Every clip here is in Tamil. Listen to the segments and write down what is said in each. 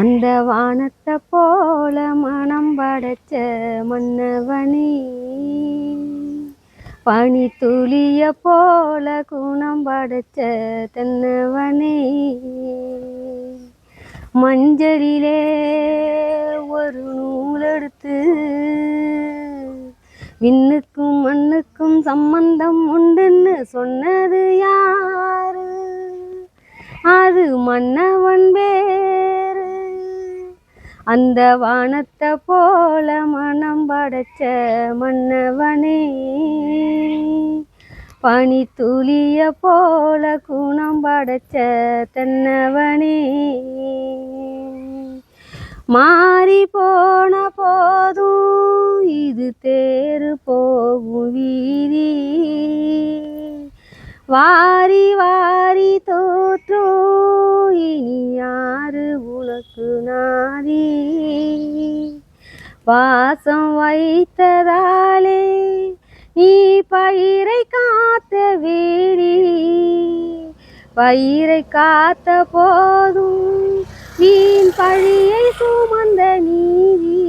அந்த வானத்தை போல மனம் படைச்ச மன்னவனி. பனி துளிய போல குணம் படைச்ச தென்னவனே. மஞ்சளிலே ஒரு நூலெடுத்து விண்ணுக்கும் மண்ணுக்கும் சம்பந்தம் உண்டுன்னு சொன்னது யாரு? அது மன்னவன் பேரு அந்த வானத்தை போல மனம் படைச்ச மன்னவனே. பனி துளிய போல குணம் படைச்ச தென்னவனே. மாறி போன போதும் இது தேர் போகும் வீதி. வாரி வாரி தோற்றோ இனி யாரு உனக்கு நாரி வாசம் வைத்ததாலே நீ பயிரை காத்த வேடி பயிரை காத்த போதும் வீண் பழியை சுமந்த நீதி.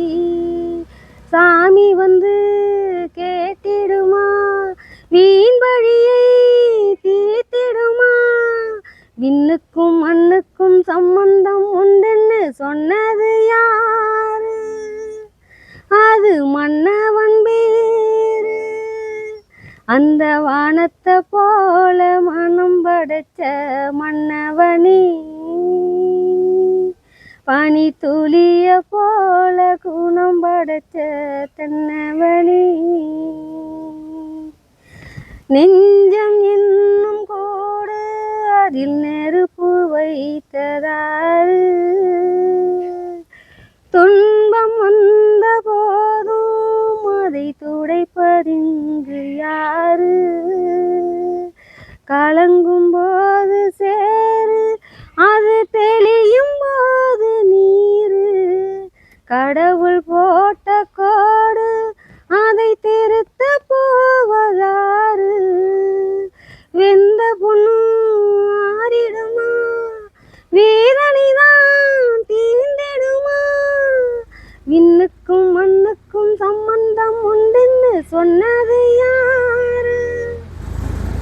சாமி வந்து கேட்டிடுமா? படைச்ச மன்னவனி. பனி துளிய போல குணம் படைச்ச தென்னவனே. நெஞ்சம் என்னும் கோடு அதில் நெருப்பு வைத்ததாறு துன்பம் வந்த போதும் அதை துடைப்பதிங்கு யாரு? கலங்கும் போது சேரு அது தெளியும் போது நீரு. கடவுள் போட்ட கோடு அதை திருத்த போவதாறு. வெந்த பொண்ணும் ஆறிடுமா வேதனைதான் தீர்ந்திடுமா? விண்ணுக்கும் மண்ணுக்கும் சம்பந்தம் உண்டுன்னு சொன்னது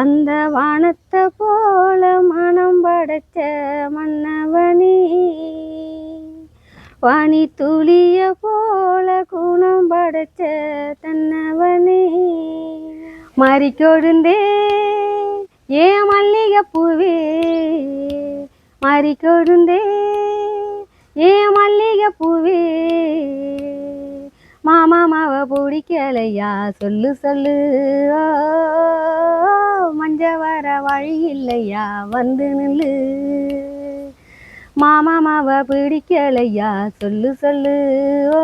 அந்த வானத்தை போல மனம் படைச்ச மன்னவனி. வாணி துளிய போல குணம் படைச்ச தன்னவனே. மறிக்கொழுந்தே ஏ மல்லிகை பூவே மறிக்கொழுந்தே ஏ மல்லிகப்பூவே. மாமா மாவ பிடிக்கலையா? சொல்லு சொல்லு. ஓ, மஞ்ச வர வழி இல்லையா வந்து நில்லு. மாமா மாவ பிடிக்கலையா? சொல்லு சொல்லு. ஓ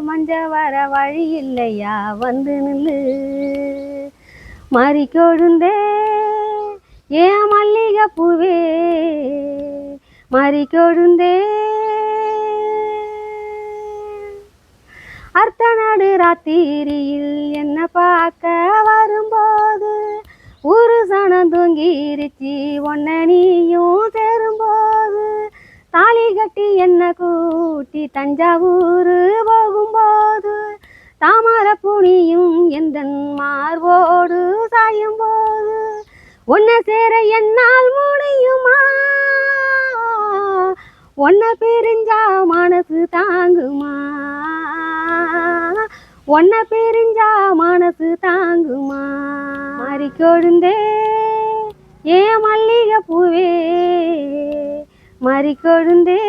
மஞ்ச வர வழி இல்லையா வந்து நில்லு. மாறி கொழுந்தே ஏன் மல்லிகை பூவே. மாறி கொழுந்தே அர்த்த நாடு ராத்திரியில் என்ன பார்க்க வரும்போது? ஒரு சனம் தூங்கிருச்சி ஒன்ன நீயும் சேரும்போது. தாலி கட்டி என்ன கூட்டி தஞ்சாவூர் போகும்போது? தாமர புனியும் எந்த மார்போடு சாயும் போது ஒன்ன சேர என்னால் முடியுமா? ஒன்ன பிரிஞ்சா மனசு தாங்குமா? ஒன்ன பிரிஞ்சா மனசு தாங்குமா? மாறி கொழுந்தே ஏ மல்லிகை பூவே? மாறி கொழுந்தே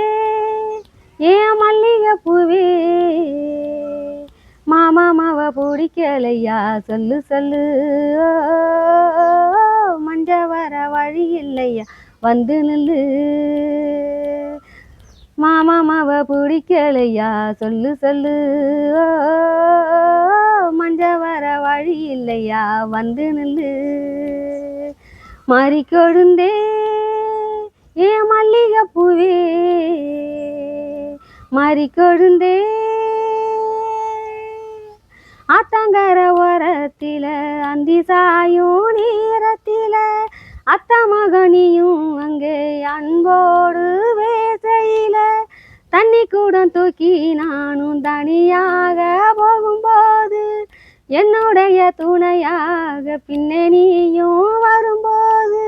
ஏ மல்லிகை பூவே? மாமா மாவ பிடிக்கலையா? சொல்லு சொல்லு. மஞ்ச வர வழி இல்லையா? வந்து நில்லு. மாமா மாவ பிடிக்கலையா? சொல்லு சொல்லு. ஓ, மஞ்ச வர வழி இல்லையா? வந்து நில்லு. மாறி கொழுந்தே ஏ மல்லிகை பூவே மாறி கொழுந்தே ஆத்தங்கர ஓரத்தில அந்தி சாயும் நேரத்தில அத்த மகனியும் அங்கே அன்போடு வேசையில தண்ணி கூட தூக்கி நானும் தனியாக போகும்போது என்னுடைய துணையாக பின்னே நீயும் வரும்போது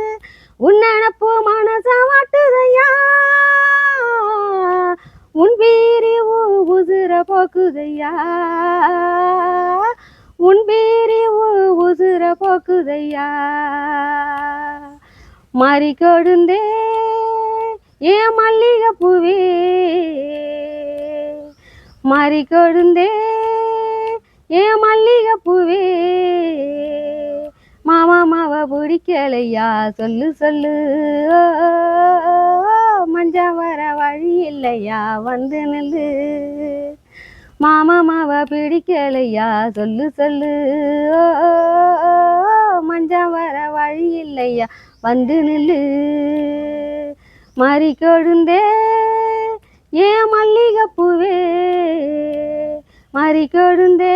உன்னப்பு மனச மாட்டுதையா? உன் வீரி உசுர போக்குதையா? உன் வீரி உசுர போக்குதையா? மாறி கொடுந்தே ஏ மல்லிகை பூவே மாறி கொழுந்தே ஏ மல்லிகை பூவே மாமா மாவா பிடிக்கலையா? சொல்லு சொல்லு. ஓ, மஞ்சா வர வழி இல்லையா? வந்து நில்லு. மாமா மாவா பிடிக்கலையா? சொல்லு சொல்லு. ஓ, மஞ்சா வர வழி இல்லையா? வந்து நில்லு. மாறி கொழுந்தே ஏ மல்லிகை பூவே மாறி கொழுந்தே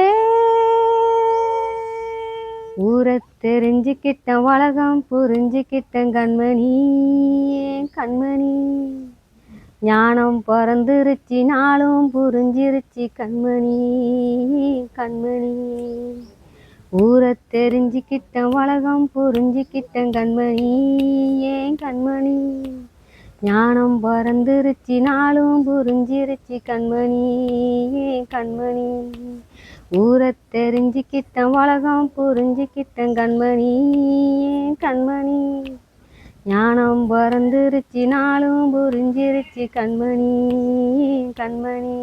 ஊரை தெரிஞ்சுக்கிட்டேன் உலகம் புரிஞ்சுக்கிட்டேன் கண்மணி ஏன் கண்மணி? ஞானம் பிறந்துருச்சு நாளும் புரிஞ்சிருச்சு கண்மணி கண்மணி. ஊரை தெரிஞ்சுக்கிட்டேன் உலகம் புரிஞ்சுக்கிட்டேன் கண்மணி ஏன் கண்மணி? ஞானம் பிறந்துருச்சு நாளும் புரிஞ்சிருச்சு கண்மணி கண்மணி? ஊரை தெரிஞ்சுக்கிட்டேன் உலகம் புரிஞ்சுக்கிட்டேன் கண்மணி கண்மணி? ஞானம் பிறந்துருச்சு நாளும் புரிஞ்சிருச்சு கண்மணி கண்மணி?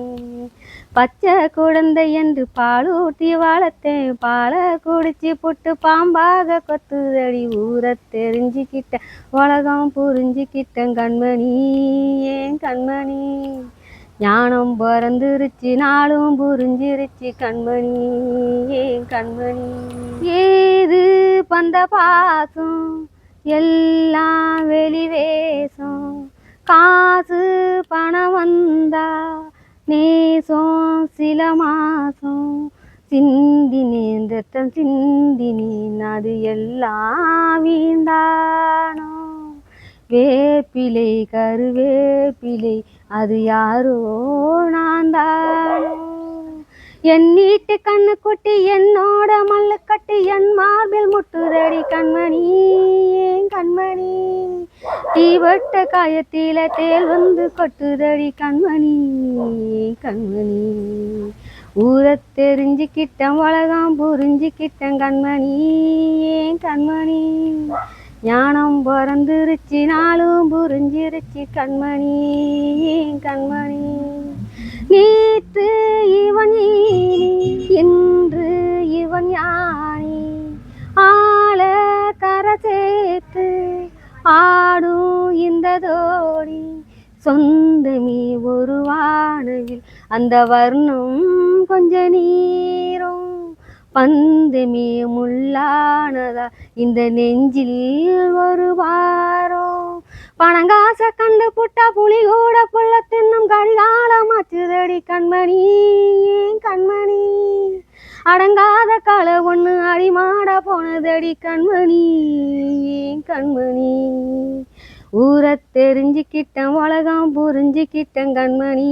பச்சை குழந்தை என்று பாலூட்டி வளர்த்தேன் பாலை குடிச்சு புட்டு பாம்பாக கொத்துதடி ஊரை தெரிஞ்சுக்கிட்டேன் உலகம் புரிஞ்சுக்கிட்டேன் கண்மணி ஏன் கண்மணி? ஞானம் பிறந்துருச்சு நாளும் புரிஞ்சிருச்சு கண்மணி ஏன் கண்மணி? ஏது பந்த பாசம் எல்லாம் வெளிவேசம் காசு பணம் வந்தா நேசம் சில மாசம். சிந்தினேன் ரத்தம் சிந்தினேன் அது எல்லாம் வீந்தானோ வேப்பிலை கருவேப்பிலை அது யாரோ நான் தானோ என் நீட்டு கண்ணு குட்டி என்னோட மல்லு கட்டி என் மார்பில் முட்டுதடி கண்மணி ஏன் கண்மணி? தீவட்ட காயத்தில தேல் வந்து கொட்டுதடி கண்மணி கண்மணி. ஊரை தெரிஞ்சுக்கிட்டேன் உலகம் புரிஞ்சுக்கிட்டேன் கண்மணி ஏன் கண்மணி? ஞானம் பிறந்துருச்சு நாளும் புரிஞ்சிருச்சு கண்மணி ஏன் கண்மணி? நேற்று இவன் இன்று இவன் யானை? ஆள கரை சேர்த்து ஆடும் இந்த தோணி சொந்தமே ஒரு வானவில். அந்த வர்ணம் கொஞ்ச நீரும் பந்தமே முள்ளானதா. இந்த நெஞ்சில் ஒரு வாரம் பணங்காச கண்டு புட்டா புலி கூட புள்ள தின்னும் கடிகாலமாச்சுதடி கண்மணி கண்மணி? அடங்காத கால ஒண்ணு அடிமாட போனதடி கண்மணி ஏன் கண்மணி? ஊரை தெரிஞ்சுக்கிட்டேன் உலகம் புரிஞ்சுக்கிட்டேன் கண்மணி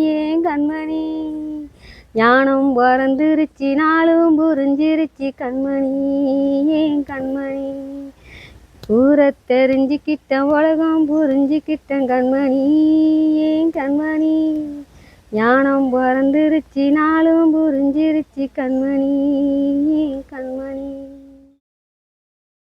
ஏன் கண்மணி? ஞானம் பிறந்துருச்சு நாளும் புரிஞ்சிருச்சு கண்மணி ஏன் கண்மணி? ஊரை தெரிஞ்சுக்கிட்டேன் உலகம் புரிஞ்சுக்கிட்டேன் கண்மணி ஏன் கண்மணி? ஞானம் பிறந்துருச்சு நாளும் புரிஞ்சிருச்சு கண்மணி கண்மணி.